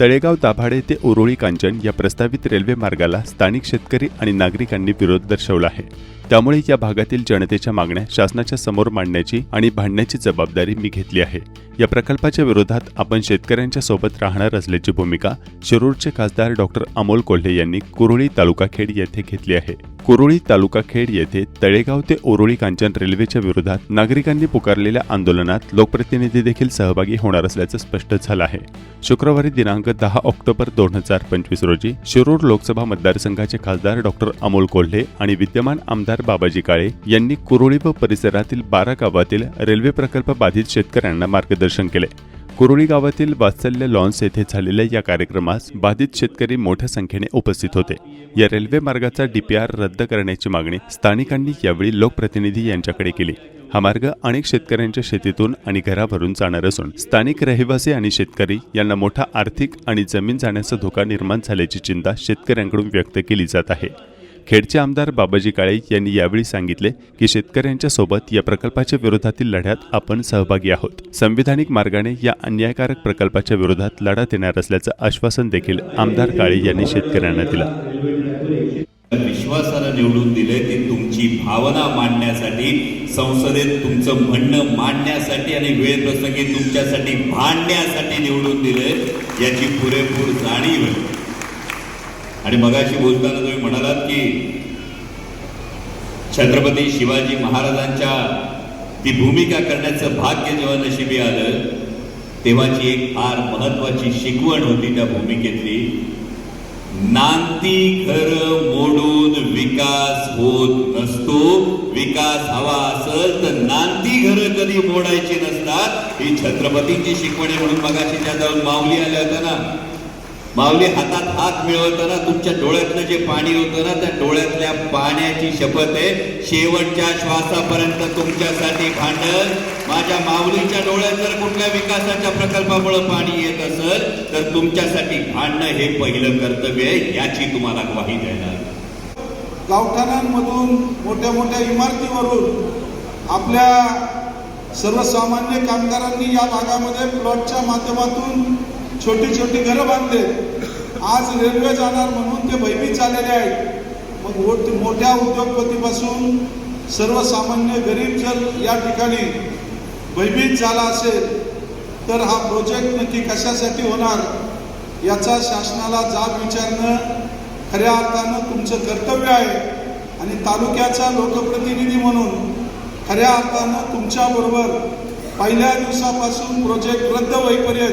तळेगाव दाभाडे ते उरोळी कांचन या प्रस्तावित रेल्वे मार्गाला स्थानिक शेतकरी आणि नागरिकांनी विरोध दर्शवला आहे. त्यामुळे या भागातील जनतेच्या मागण्या शासनाच्या समोर मांडण्याची आणि भांडण्याची जबाबदारी मी घेतली आहे. या प्रकल्पाच्या विरोधात आपण शेतकऱ्यांच्या सोबत राहणार असल्याची भूमिका शिरूरचे खासदार डॉक्टर अमोल कोल्हे यांनी कुरुळी तालुका खेड येथे घेतली आहे. कुरुळी तालुका खेड येथे तळेगाव ते ओरोळी कांचन रेल्वेच्या विरोधात नागरिकांनी पुकारलेल्या आंदोलनात लोकप्रतिनिधी देखील सहभागी होणार असल्याचं स्पष्ट झालं आहे. शुक्रवारी दिनांक दहा ऑक्टोबर दोन हजार पंचवीस रोजी शिरूर लोकसभा मतदारसंघाचे खासदार डॉक्टर अमोल कोल्हे आणि विद्यमान आमदार बाबाजी काळे यांनी कुरुळी व परिसरातील बारा गावातील रेल्वे प्रकल्प बाधित शेतकऱ्यांना मार्गदर्शन केले. कुरुळी गावातील वात्सल्य लॉन्स येथे झालेल्या या कार्यक्रमास बाधित शेतकरी मोठ्या संख्येने उपस्थित होते. या रेल्वे मार्गाचा डीपीआर रद्द करण्याची मागणी स्थानिकांनी यावेळी लोकप्रतिनिधी यांच्याकडे केली. हा मार्ग अनेक शेतकऱ्यांच्या शेतीतून आणि घराभरून जाणार असून स्थानिक रहिवासी आणि शेतकरी यांना मोठा आर्थिक आणि जमीन जाण्याचा धोका निर्माण झाल्याची चिंता शेतकऱ्यांकडून व्यक्त केली जात आहे. खेडचे आमदार बाबाजी काळे यांनी यावेळी सांगितले की शेतकऱ्यांच्या सोबत या प्रकल्पाच्या विरोधातील लढ्यात आपण सहभागी आहोत संविधानिक मार्गाने या अन्यायकारक प्रकल्पाच्या विरोधात लढा देणार असल्याचं आश्वासन देखील आमदार काळे यांनी शेतकऱ्यांना दिलं विश्वासानं निवडून दिले ती तुमची भावना मांडण्यासाठी संसदेत तुमचं म्हणणं मांडण्यासाठी आणि वेळ प्रसंगी तुमच्यासाठी भांडण्यासाठी निवडून दिले याची पुरेपूर जाणीव आहे. आणि मगाशी बोलताना तुम्ही म्हणालात की छत्रपती शिवाजी महाराजांच्या ती भूमिका करण्याचं भाग्य जेव्हा नशिबी आलं तेव्हाची एक फार महत्वाची शिकवण होती त्या भूमिकेतली. नांदी घर मोडून विकास होत नसतो. विकास हवा असेल तर नांती घर कधी मोडायची नसतात. ही छत्रपतींची शिकवण आहे म्हणून मगाशी ज्या जाऊन माऊली आल्या होत्या ना. माऊली हातात हात मिळवताना तुमच्या डोळ्यातलं जे पाणी होतं ना त्या डोळ्यातल्या पाण्याची शपथ आहे. शेवटच्या श्वासापर्यंत तुमच्यासाठी भांडण. माझ्या माऊलीच्या डोळ्यात जर कुठल्या विकासाच्या प्रकल्पामुळे पाणी येत असेल तर तुमच्यासाठी भांडणं हे पहिलं कर्तव्य आहे याची तुम्हाला ग्वाही द्यायला गावठाणांमधून मोठ्या मोठ्या इमारतीवरून आपल्या सर्वसामान्य कामगारांनी या भागामध्ये प्लॉटच्या माध्यमातून छोटी छोटी घरं बांधले. आज रेल्वे जाणार म्हणून ते भयभीत झालेले आहेत. मग मोठ- मोठ्या उद्योगपतीपासून सर्वसामान्य गरीब जर या ठिकाणी भयभीत झाला असेल तर हा प्रोजेक्ट नक्की कशासाठी होणार याचा शासनाला जाब विचारणं खऱ्या अर्थानं तुमचं कर्तव्य आहे. आणि तालुक्याचा लोकप्रतिनिधी म्हणून खऱ्या अर्थानं तुमच्याबरोबर पहिल्या दिवसापासून प्रोजेक्ट रद्द होईपर्यंत